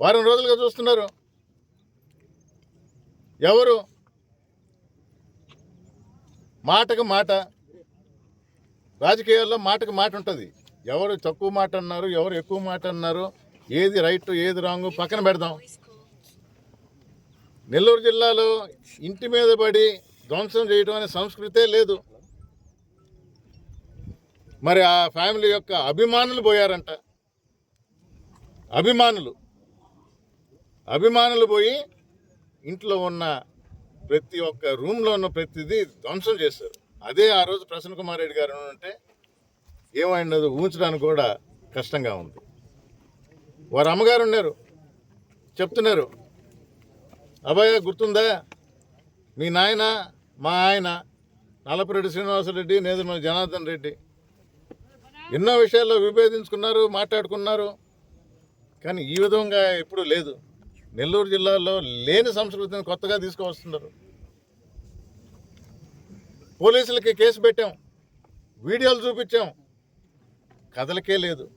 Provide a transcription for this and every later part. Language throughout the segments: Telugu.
వారం రోజులుగా చూస్తున్నారు. ఎవరు? మాటకు మాట. రాజకీయాల్లో మాటకు మాట ఉంటుంది. ఎవరు తక్కువ మాట అన్నారు ఎవరు ఎక్కువ మాట అన్నారు ఏది రైట్ ఏది రాంగ్ పక్కన పెడదాం. నెల్లూరు జిల్లాలో ఇంటి మీద పడి ధ్వంసం చేయడం అనే సంస్కృతే లేదు. మరి ఆ ఫ్యామిలీ యొక్క అభిమానులు పోయారంట. అభిమానులు. అభిమానులు పోయి ఇంట్లో ఉన్న ప్రతి ఒక్క రూమ్లో ఉన్న ప్రతిదీ ధ్వంసం చేశారు. అదే ఆ రోజు ప్రసన్న కుమార్ రెడ్డి గారు ఉంటే ఏమైనది ఊహించడానికి కూడా కష్టంగా ఉంది. వారు అమ్మగారు ఉన్నారు. చెప్తున్నారు. అభయ గుర్తుందా? మీ నాయన మా ఆయన నలపరెడ్డి శ్రీనివాసరెడ్డి నేదుమల జనార్దన్ రెడ్డి. ఎన్నో విషయాల్లో విభేదించుకున్నారు మాట్లాడుకున్నారు. కానీ ఈ విధంగా ఎప్పుడూ లేదు. నెల్లూరు జిల్లాలో లేని సంస్కృతిని కొత్తగా తీసుకువస్తున్నారు. పోలీసులకి కేసు పెట్టాం. వీడియోలు చూపించాం. కథలకే లేదు.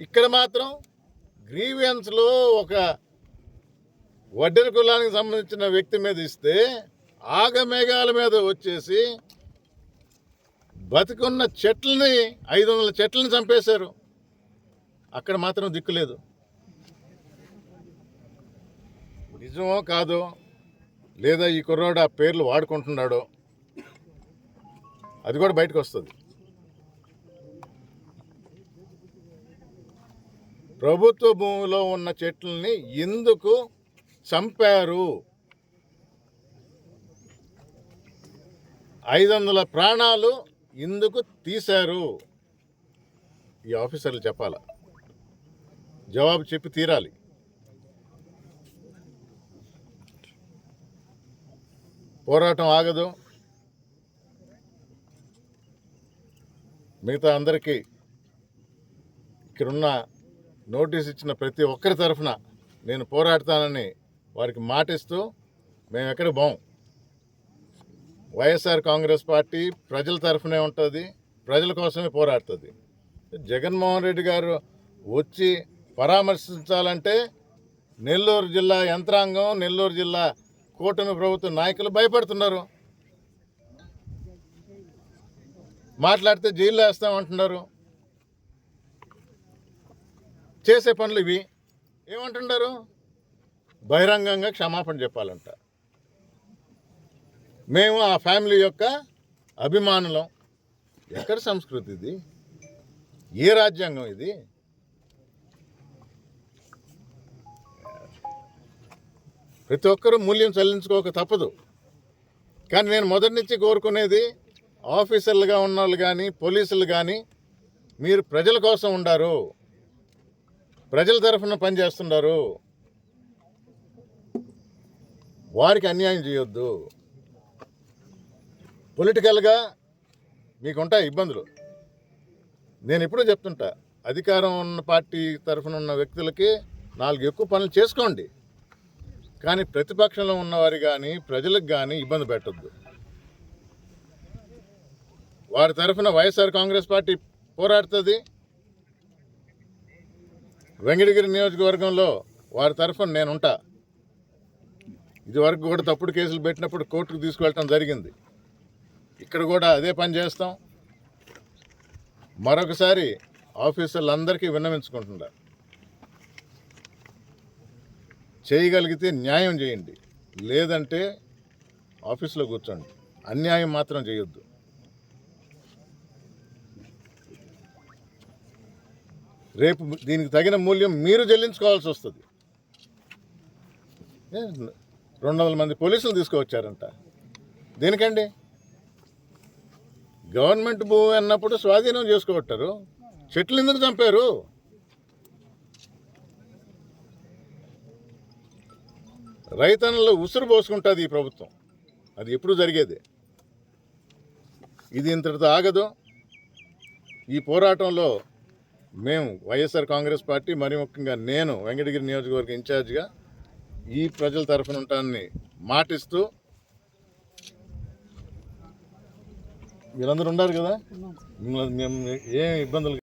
ఇక్కడ మాత్రం గ్రీవియన్స్లో ఒక వడ్డెర కులానికి సంబంధించిన వ్యక్తి మీద ఇస్తే ఆగమేఘాల మీద వచ్చేసి బతికున్న చెట్లని ఐదు వందల చెట్లని చంపేశారు. అక్కడ మాత్రం దిక్కులేదు నిజమో కాదో లేదా ఈ కుర్రాడు ఆ పేర్లు వాడుకుంటున్నాడో అది కూడా బయటకు వస్తుంది. ప్రభుత్వ భూమిలో ఉన్న చెట్లని ఎందుకు చంపారు? ఐదు వందల ప్రాణాలు ఎందుకు తీశారు? ఈ ఆఫీసర్లు చెప్పాల? జవాబు చెప్పి తీరాలి. పోరాటం ఆగదు. మిగతా అందరికీ ఇక్కడున్న నోటీస్ ఇచ్చిన ప్రతి ఒక్కరి తరఫున నేను పోరాడతానని వారికి మాటిస్తూ మేము ఎక్కడ బాం వైఎస్ఆర్ కాంగ్రెస్ పార్టీ ప్రజల తరఫునే ఉంటుంది ప్రజల కోసమే పోరాడుతుంది. జగన్మోహన్ రెడ్డి గారు వచ్చి పరామర్శించాలంటే నెల్లూరు జిల్లా యంత్రాంగం నెల్లూరు జిల్లా కూటమి ప్రభుత్వ నాయకులు భయపడుతున్నారు. మాట్లాడితే జైల్లో వేస్తామంటున్నారు చేసే పనులు ఇవి. ఏమంటున్నారు? బహిరంగంగా క్షమాపణ చెప్పాలంట. మేము ఆ ఫ్యామిలీ యొక్క అభిమానులం. ఎక్కడ సంస్కృతి ఇది? ఏ రాజ్యాంగం ఇది? ప్రతి ఒక్కరూ మూల్యం చెల్లించుకోక తప్పదు. కానీ నేను మొదటి నుంచి కోరుకునేది ఆఫీసర్లుగా ఉన్న వాళ్ళు కానీ పోలీసులు కానీ మీరు ప్రజల కోసం ఉండారు. ప్రజల తరఫున పనిచేస్తున్నారు వారికి అన్యాయం చేయొద్దు. పొలిటికల్గా మీకు ఉంటాయి ఇబ్బందులు. నేను ఇప్పుడు చెప్తుంటా అధికారం ఉన్న పార్టీ తరఫున ఉన్న వ్యక్తులకి నాలుగు ఎక్కువ పనులు చేసుకోండి. కానీ ప్రతిపక్షంలో ఉన్నవారు కానీ ప్రజలకు కానీ ఇబ్బంది పెట్టొద్దు. వారి తరఫున వైఎస్ఆర్ కాంగ్రెస్ పార్టీ పోరాడుతుంది. వెంకటగిరి నియోజకవర్గంలో వారి తరఫున నేను ఉంటా ఇది వరకు కూడా తప్పుడు కేసులు పెట్టినప్పుడు కోర్టుకు తీసుకువెళ్ళటం జరిగింది. ఇక్కడ కూడా అదే పని చేస్తాం. మరొకసారి ఆఫీసర్లందరికీ విన్నవించుకుంటున్నారు చేయగలిగితే న్యాయం చేయండి. లేదంటే ఆఫీస్లో కూర్చోండి. అన్యాయం మాత్రం చేయొద్దు. రేపు దీనికి తగిన మూల్యం మీరు చెల్లించుకోవాల్సి వస్తుంది. రెండు వందల మంది పోలీసులు తీసుకువచ్చారంట. దేనికండి? గవర్నమెంట్ భూమి అన్నప్పుడు స్వాధీనం చేసుకోబట్టారు. చెట్లు ఎందుకు చంపారు. రైతన్నలు ఉసురు పోసుకుంటుంది ఈ ప్రభుత్వం. అది ఎప్పుడు జరిగేది. ఇది ఇంతటితో ఆగదు. ఈ పోరాటంలో మేము వైఎస్ఆర్ కాంగ్రెస్ పార్టీ మరి ముఖ్యంగా నేను వెంకటగిరి నియోజకవర్గ ఇన్ఛార్జ్గా ఈ ప్రజల తరఫున ఉంటానని మాటిస్తూ వీళ్ళందరూ ఉన్నారు కదా? మిమ్మల్ని మేము ఏ ఇబ్బందులు